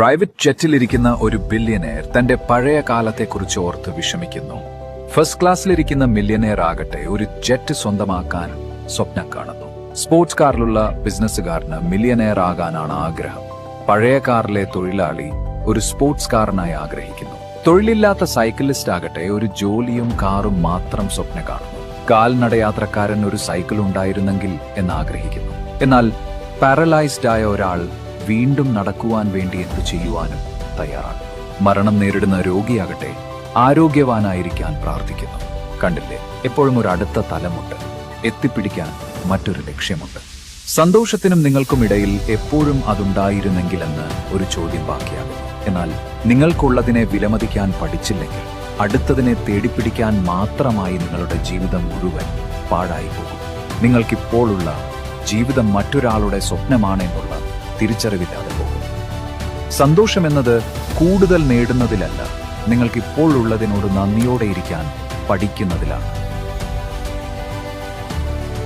Private ജെറ്റിലിരിക്കുന്ന ഒരു billionaire തന്റെ പഴയ കാലത്തെക്കുറിച്ച് ഓർത്ത് വിഷമിക്കുന്നു. ഫസ്റ്റ് ക്ലാസ്സിലിരിക്കുന്ന മില്യനെയർ ആകട്ടെ ഒരു ജെറ്റ് സ്വന്തമാക്കാൻ സ്വപ്നം കാണുന്നു. സ്പോർട്സ് കാറിലുള്ള ബിസിനസ്സുകാരന് മില്യനെയർ ആകാനാണ് ആഗ്രഹം. പഴയ കാറിലെ തൊഴിലാളി ഒരു സ്പോർട്സ് കാറിനായി ആഗ്രഹിക്കുന്നു. തൊഴിലില്ലാത്ത സൈക്കിളിസ്റ്റ് ആകട്ടെ ഒരു ജോലിയും കാറും മാത്രം സ്വപ്നം കാണുന്നു. കാൽനടയാത്രക്കാരൻ ഒരു സൈക്കിൾ ഉണ്ടായിരുന്നെങ്കിൽ എന്ന് ആഗ്രഹിക്കുന്നു എന്നാൽ പാരലൈസ്ഡ് ആയ ഒരാൾ വീണ്ടും നടക്കുവാൻ വേണ്ടി എന്തു ചെയ്യുവാനും തയ്യാറാണ്. മരണം നേരിടുന്ന രോഗിയാകട്ടെ ആരോഗ്യവാനായിരിക്കാൻ പ്രാർത്ഥിക്കുന്നു. കണ്ടില്ലേ? എപ്പോഴും ഒരു അടുത്ത തലമുണ്ട്. എത്തിപ്പിടിക്കാൻ മറ്റൊരു ലക്ഷ്യമുണ്ട്. സന്തോഷത്തിനും നിങ്ങൾക്കും ഇടയിൽ എപ്പോഴും അതുണ്ടായിരുന്നെങ്കിലെന്ന് ഒരു ചോദ്യം ബാക്കിയാകും. എന്നാൽ നിങ്ങൾക്കുള്ളതിനെ വിലമതിക്കാൻ പഠിച്ചില്ലെങ്കിൽ അടുത്തതിനെ തേടിപ്പിടിക്കാൻ മാത്രമായി നിങ്ങളുടെ ജീവിതം മുഴുവൻ പാഴായി പോകും നിങ്ങൾക്കിപ്പോഴുള്ള ജീവിതം മറ്റൊരാളുടെ സ്വപ്നമാണെന്നുള്ള തിരിച്ചറിവില്ലാതെ പോകും. സന്തോഷമെന്നത് കൂടുതൽ നേടുന്നതിലല്ല നിങ്ങൾക്കിപ്പോഴുള്ളതിനോട് നന്ദിയോടെ ഇരിക്കാൻ പഠിക്കുന്നതിലാണ്.